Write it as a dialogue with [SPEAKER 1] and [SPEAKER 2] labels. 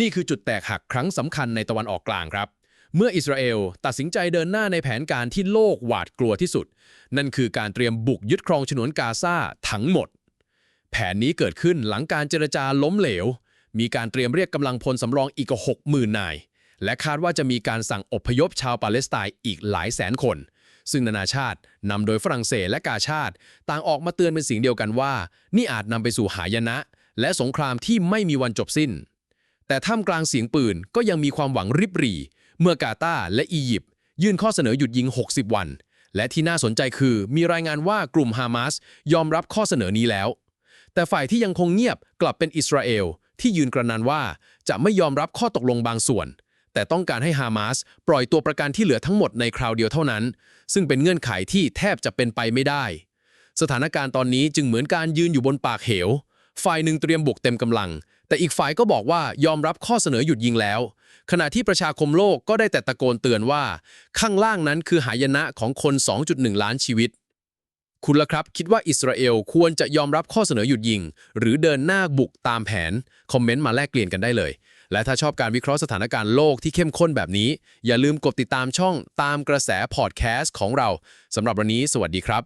[SPEAKER 1] นี่คือจุดแตกหักครั้งสำคัญในตะวันออกกลางครับ เมื่ออิสราเอลตัดสินใจเดินหน้าในแผนการที่โลกหวาดกลัวที่สุด นั่นคือการเตรียมบุกยึดครองฉนวนกาซาทั้งหมด แผนนี้เกิดขึ้นหลังการเจรจาล้มเหลว มีการเตรียมเรียกกำลังพลสำรองอีกกว่า60,000นาย และคาดว่าจะมีการสั่งอพยพชาวปาเลสไตน์อีกหลายแสนคน ซึ่งนานาชาตินำโดยฝรั่งเศสและกาชาติ ต่างออกมาเตือนเป็นเสียงเดียวกันว่า นี่อาจนำไปสู่หายนะ และสงครามที่ไม่มีวันจบสิ้น แต่ท่ามกลางเสียงปืนก็ยังมีความหวังริบหรี่ เมื่อกาตาและอียิปต์ยื่นข้อเสนอหยุดยิง 60 วัน และที่น่าสนใจคือมีรายงานว่ากลุ่มฮามาสยอมรับข้อเสนอนี้แล้ว แต่ฝ่ายที่ยังคงเงียบกลับเป็นอิสราเอลที่ยืนกระนันว่าจะไม่ยอมรับข้อตกลงบางส่วน แต่ต้องการให้ฮามาสปล่อยตัวประกันที่เหลือทั้งหมดในคราวเดียวเท่านั้น ซึ่งเป็นเงื่อนไขที่แทบจะเป็นไปไม่ได้ สถานการณ์ตอนนี้จึงเหมือนการยืนอยู่บนปากเหว ฝ่ายหนึ่งเตรียมบุกเต็มกำลัง แต่อีกฝ่ายก็บอกว่ายอมรับข้อเสนอหยุดยิงแล้ว ขณะที่ประชาคมโลกก็ได้แต่ตะโกนเตือนว่า ข้างล่างนั้นคือหายนะของคน 2.1 ล้านชีวิต คุณล่ะครับ คิดว่าอิสราเอลควรจะยอมรับข้อเสนอหยุดยิง หรือเดินหน้าบุกตามแผน คอมเมนต์มาแลกเปลี่ยนกันได้เลย และถ้าชอบการวิเคราะห์สถานการณ์โลกที่เข้มข้นแบบนี้ อย่าลืมกดติดตามช่องตามกระแสพอดแคสต์ของเราสำหรับวันนี้ สวัสดีครับ